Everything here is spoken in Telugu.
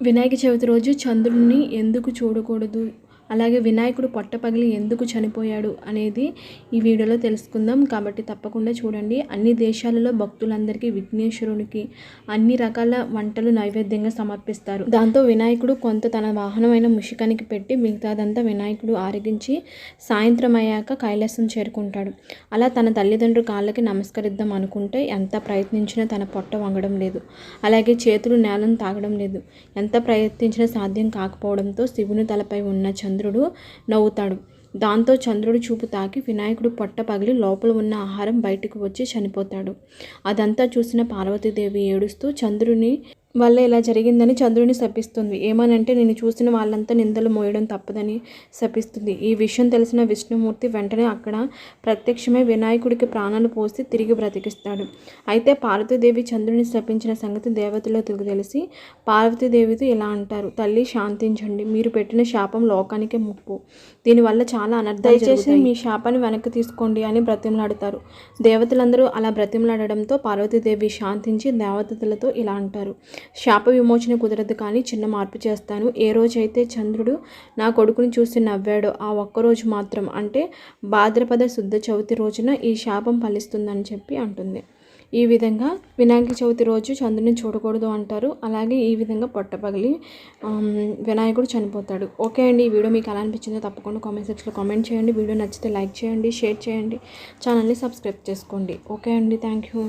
వినాయక చవితి రోజు చంద్రుడిని ఎందుకు చూడకూడదు? అలాగే వినాయకుడు పొట్ట పగిలి ఎందుకు చనిపోయాడు అనేది ఈ వీడియోలో తెలుసుకుందాం. కాబట్టి తప్పకుండా చూడండి. అన్ని దేశాలలో భక్తులందరికీ విఘ్నేశ్వరునికి అన్ని రకాల వంటలు నైవేద్యంగా సమర్పిస్తారు. దాంతో వినాయకుడు కొంత తన వాహనమైన ముషికానికి పెట్టి మిగతాదంతా వినాయకుడు ఆరగించి సాయంత్రం అయ్యాక కైలాసం చేరుకుంటాడు. అలా తన తల్లిదండ్రుల కాళ్ళకి నమస్కరిద్దాం అనుకుంటే ఎంత ప్రయత్నించినా తన పొట్ట వంగడం లేదు. అలాగే చేతులు నేలను తాగడం లేదు. ఎంత ప్రయత్నించినా సాధ్యం కాకపోవడంతో శివుని తలపై ఉన్న చంద్రుడు నవ్వుతాడు. దాంతో చంద్రుడు చూపు తాకి వినాయకుడు పొట్ట పగిలి లోపల ఉన్న ఆహారం బయటకు వచ్చి చనిపోతాడు. అదంతా చూసిన పార్వతీదేవి ఏడుస్తూ చంద్రుని వల్ల ఇలా జరిగిందని చంద్రుని శపిస్తుంది. ఏమనంటే నేను చూసిన వాళ్ళంతా నిందలు మోయడం తప్పదని శపిస్తుంది. ఈ విషయం తెలిసిన విష్ణుమూర్తి వెంటనే అక్కడ ప్రత్యక్షమై వినాయకుడికి ప్రాణాలు పోసి తిరిగి బ్రతికిస్తాడు. అయితే పార్వతీదేవి చంద్రుని శపించిన సంగతి దేవతలకు తెలిసి పార్వతీదేవితో ఇలా అంటారు తల్లి శాంతించండి. మీరు పెట్టిన శాపం లోకానికే ముప్పు. దీనివల్ల చాలా అనర్థం దయచేసి మీ శాపాన్ని వెనక్కి తీసుకోండి అని బ్రతిమలాడతారు. దేవతలందరూ అలా బ్రతిమలాడడంతో పార్వతీదేవి శాంతించి దేవతలతో ఇలా అంటారు. శాప విమోచన కుదరదు కానీ చిన్న మార్పు చేస్తాను. ఏ రోజైతే చంద్రుడు నా కొడుకుని చూసి నవ్వాడో ఆ ఒక్కరోజు మాత్రం అంటే భాద్రపద శుద్ధ చవితి రోజున ఈ శాపం ఫలిస్తుందని చెప్పి అంటుంది. ఈ విధంగా వినాయక చవితి రోజు చంద్రుని చూడకూడదు అంటారు. అలాగే ఈ విధంగా పొట్టపగిలి వినాయకుడు చనిపోతాడు. ఓకే అండి ఈ వీడియో మీకు ఎలా అనిపించిందో తప్పకుండా కామెంట్ సెక్షన్లో కామెంట్ చేయండి. వీడియో నచ్చితే లైక్ చేయండి షేర్ చేయండి. ఛానల్ని సబ్స్క్రైబ్ చేసుకోండి. ఓకే అండి థ్యాంక్ యూ.